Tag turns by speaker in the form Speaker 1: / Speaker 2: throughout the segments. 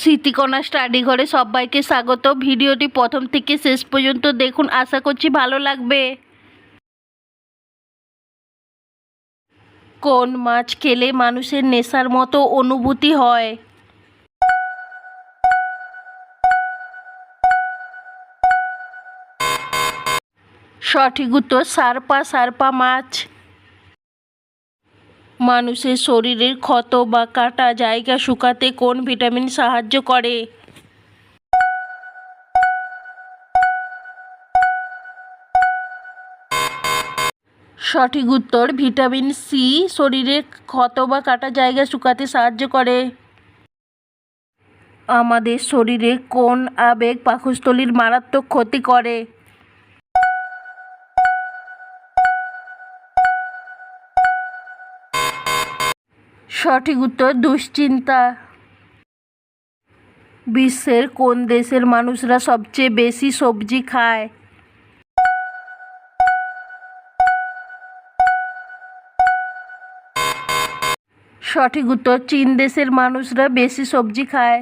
Speaker 1: Smritikana study ঘরে সবাইকে স্বাগত। ভিডিওটি প্রথম থেকে শেষ পর্যন্ত দেখুন। আশা করছি ভালো লাগবে। কোন মাছ খেলে মানুষের নেশার মতো অনুভূতি হয়? সঠিক উত্তর, সারপা সারপা মাছ। মানুষের শরীরের ক্ষত বা কাটা জায়গা শুকাতে কোন ভিটামিন সাহায্য করে? সঠিক উত্তর, ভিটামিন সি শরীরের ক্ষত বা কাটা জায়গা শুকাতে সাহায্য করে। আমাদের শরীরে কোন আবেগ পাকস্থলীর মারাত্মক ক্ষতি করে? সঠিক উত্তর, দুশ্চিন্তা। বিশ্বের কোন দেশের মানুষরা সবচেয়ে বেশি সবজি খায়? সঠিক উত্তর, চীন দেশের মানুষরা বেশি সবজি খায়।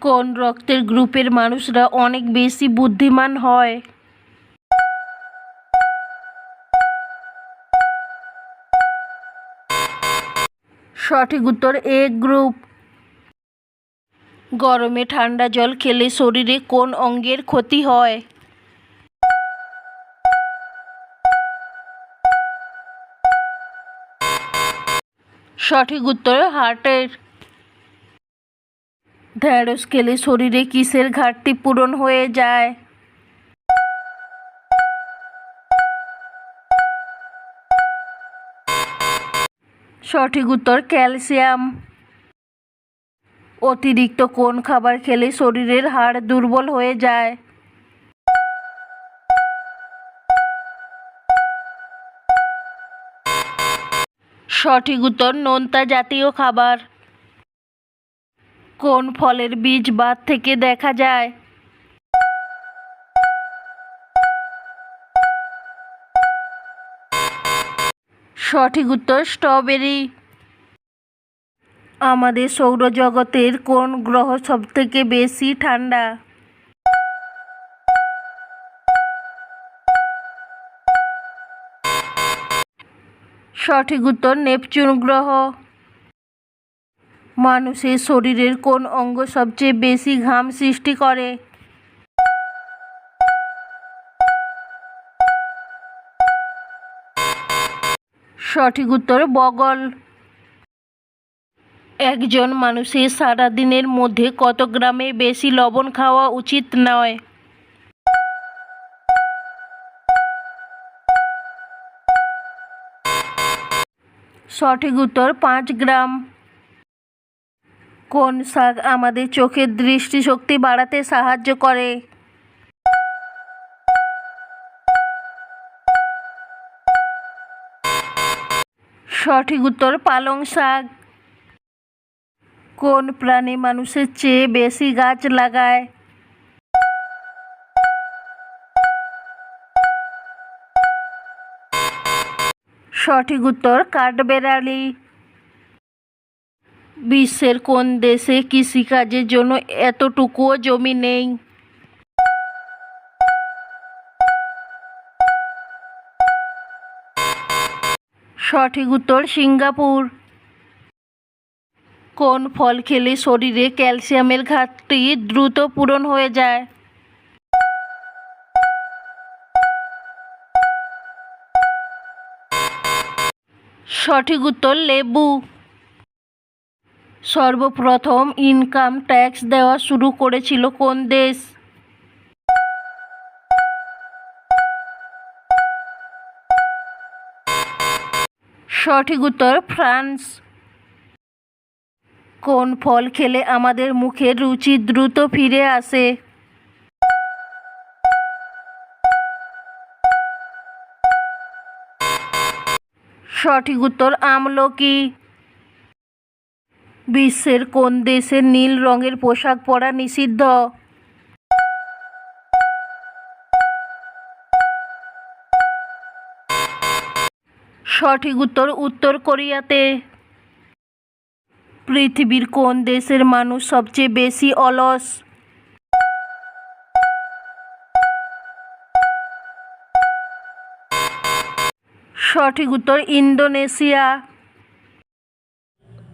Speaker 1: কোন রক্তের গ্রুপের মানুষরা অনেক বেশি বুদ্ধিমান হয়? সঠিক উত্তর এ গ্রুপ। গরমে ঠান্ডা জল খেলে শরীরে কোন অঙ্গের ক্ষতি হয়? সঠিক উত্তর হার্টের। ঢ্যাঁড়স খেলে শরীরে কিসের ঘাটতি পূরণ হয়ে যায়? সঠিক উত্তর ক্যালসিয়াম। অতিরিক্ত কোন খাবার খেলে শরীরের হাড় দুর্বল হয়ে যায়? সঠিক উত্তর নোনতা জাতীয় খাবার। কোন ফলের বীজ বাদ থেকে দেখা যায়? সঠিক উত্তর স্ট্রবেরি। আমাদের সৌরজগতের কোন গ্রহ সবথেকে বেশি ঠান্ডা? সঠিক উত্তর নেপচুন গ্রহ। মানুষের শরীরের কোন অঙ্গ সবচেয়ে বেশি ঘাম সৃষ্টি করে? সঠিক উত্তর বগল। একজন মানুষের সারাদিনের মধ্যে কত গ্রামে বেশি লবণ খাওয়া উচিত নয়? সঠিক উত্তর পাঁচ গ্রাম। কোন শাক আমাদের চোখের দৃষ্টিশক্তি বাড়াতে সাহায্য করে? সঠিক উত্তর, পালং শাক। কোন প্রাণী মানুষের চেয়ে বেশি গাছ লাগায়? সঠিক উত্তর, কাঠবেড়ালি। বিশ্বের কোন দেশে কৃষিকাজের জন্য এতটুকুও জমি নেই? সঠিক উত্তর সিঙ্গাপুর। কোন ফল খেলে শরীরে ক্যালসিয়ামের ঘাটতি দ্রুত পূরণ হয়ে যায়? সঠিক উত্তর লেবু। সর্বপ্রথম ইনকাম ট্যাক্স দেওয়া শুরু করেছিল কোন দেশ? সঠিক উত্তর, ফ্রান্স। কোন ফল খেলে আমাদের মুখের রুচি দ্রুত ফিরে আসে? সঠিক উত্তর, আমলকি। বিশ্বের কোন দেশে নীল রঙের পোশাক পরা নিষিদ্ধ? সঠিক উত্তর উত্তর কোরিয়াতে। পৃথিবীর কোন দেশের মানুষ সবচেয়ে বেশি অলস? সঠিক উত্তর, ইন্দোনেশিয়া।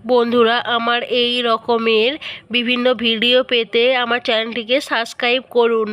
Speaker 1: বন্ধুরা, আমার এই রকমের বিভিন্ন ভিডিও পেতে আমার চ্যানেলটিকে সাবস্ক্রাইব করুন।